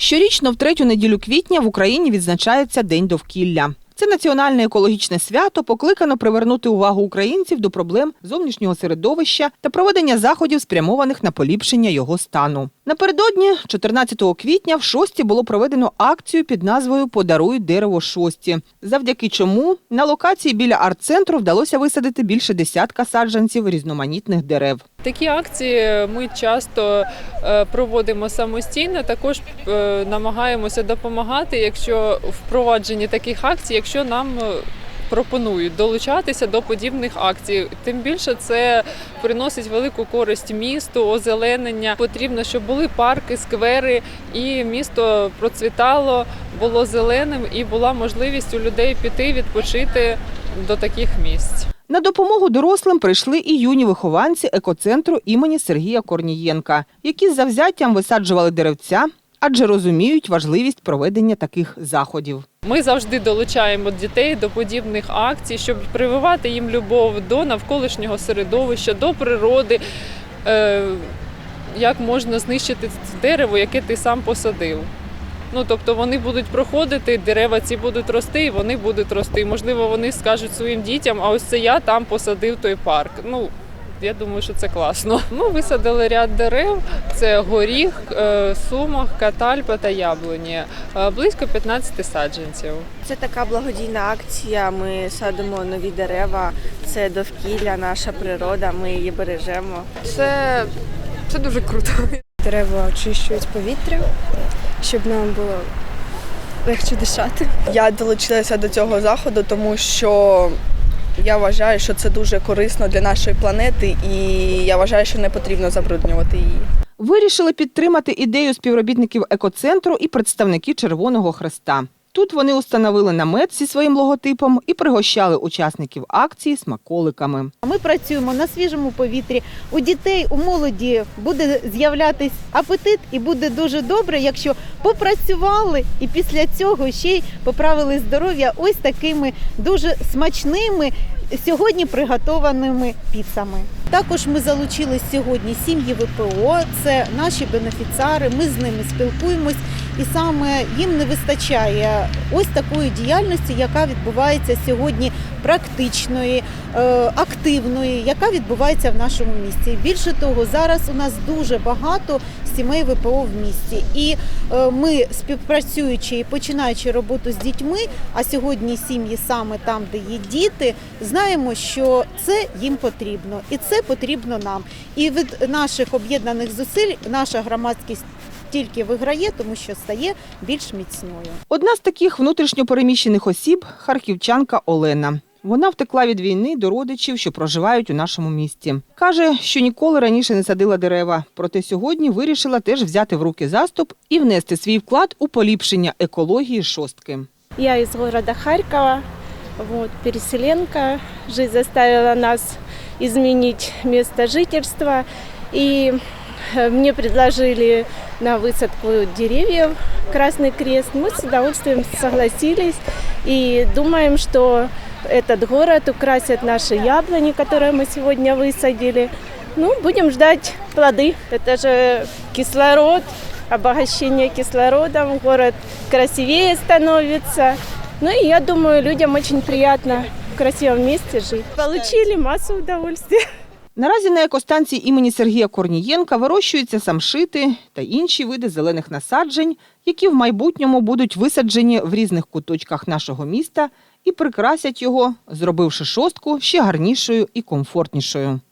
Щорічно в третю неділю квітня в Україні відзначається День довкілля. Це національне екологічне свято покликано привернути увагу українців до проблем зовнішнього середовища та проведення заходів, спрямованих на поліпшення його стану. Напередодні, 14 квітня, в шості було проведено акцію під назвою Подаруй дерево шості, завдяки чому на локації біля арт-центру вдалося висадити більше десятка саджанців різноманітних дерев. Такі акції ми часто е, проводимо самостійно. Також е, намагаємося допомагати, якщо впровадженні таких акцій, якщо нам е, пропонують долучатися до подібних акцій. Тим більше це приносить велику користь місту, озеленення. Потрібно, щоб були парки, сквери, і місто процвітало, було зеленим, і була можливість у людей піти відпочити до таких місць. На допомогу дорослим прийшли і юні вихованці екоцентру імені Сергія Корнієнка, які з завзяттям висаджували деревця, адже розуміють важливість проведення таких заходів. Ми завжди долучаємо дітей до подібних акцій, щоб прививати їм любов до навколишнього середовища, до природи, е, як можна знищити дерево, яке ти сам посадив. Ну, тобто вони будуть проходити, дерева ці будуть рости, і вони будуть рости. Можливо, вони скажуть своїм дітям, а ось це я там посадив той парк. Ну, я думаю, що це класно. Ми висадили ряд дерев: це горіх, е, сумах, катальпа та яблуні. Е, Близько 15 саджанців. Це така благодійна акція. Ми садимо нові дерева. Це довкілля, наша природа. Ми її бережемо. Це, це дуже круто. Дерева очищують повітря, щоб нам було легше дишати. Я долучилася до цього заходу, тому що я вважаю, що це дуже корисно для нашої планети, і я вважаю, що не потрібно забруднювати її. Вирішили підтримати ідею співробітників екоцентру і представники Червоного Хреста. Тут вони установили намет зі своїм логотипом і пригощали учасників акції смаколиками. Ми працюємо на свіжому повітрі. У дітей, у молоді буде з'являтись апетит, і буде дуже добре, якщо попрацювали і після цього ще й поправили здоров'я ось такими дуже смачними сьогодні приготованими піцами. Також ми залучили сьогодні сім'ї ВПО, це наші бенефіціари. Ми з ними спілкуємось, і саме їм не вистачає ось такої діяльності, яка відбувається сьогодні практичної, е, активної, яка відбувається в нашому місті. Більше того, зараз у нас дуже багато сімей ВПО в місті, і е, ми співпрацюючи і починаючи роботу з дітьми, а сьогодні сім'ї саме там, де є діти, знаємо, що це їм потрібно, і це потрібно нам. І від наших об'єднаних зусиль наша громадськість тільки виграє, тому що стає більш міцною. Одна з таких внутрішньопереміщених осіб харківчанка Олена. Вона втекла від війни до родичів, що проживають у нашому місті. Каже, що ніколи раніше не садила дерева, проте сьогодні вирішила теж взяти в руки заступ і внести свій вклад у поліпшення екології шостки. Я из города Харькова, вот, переселенка. Жизнь заставила нас изменить место жительства. Э, мне предложили на высадку деревьев Красный Крест. Мы с удовольствием согласились и думаем, что этот город украсят наши яблони, которые мы сегодня высадили. Ну, будем ждать плоды. Это же кислород, обогащение кислородом. Город красивее становится. Ну и я думаю, людям очень приятно в красивом месте жить. Получили массу удовольствия. Наразі на екостанції імені Сергія Корнієнка вирощуються самшити та інші види зелених насаджень, які в майбутньому будуть висаджені в різних куточках нашого міста і прикрасять його, зробивши шостку ще гарнішою і комфортнішою.